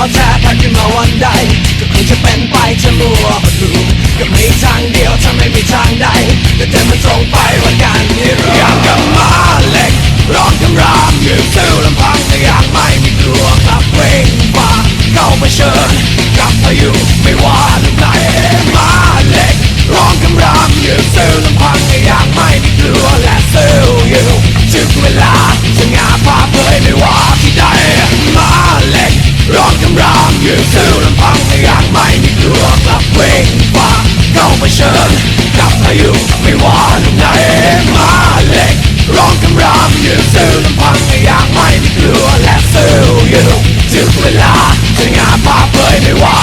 วันใด ก็คงจะเป็นไปจะมัวประตูก็มีทางเดียวถ้าไม่มีทางใดก็เดินมันตรงไปว่ากันนี่ราอยากกับมาเหล็กร้องคำรามยืนสู้ลำพังแต่อยากไม่มีกลัวกลับเวงฟ้าเข้ามาเชิญกับพายุไม่ว่า ยืนสู้ลำพังไม่อยากไม่มีกลัวกลับเวงฟ้าเข้ามาเชิญกับพายุไม่ว่าลูกไหนมาเล็กร้องคำรามยืนสู้ลำพังไม่อยากไม่มีกลัวและสู้อยู่ถึงเวลาจะงาพาเผยไม่ว่า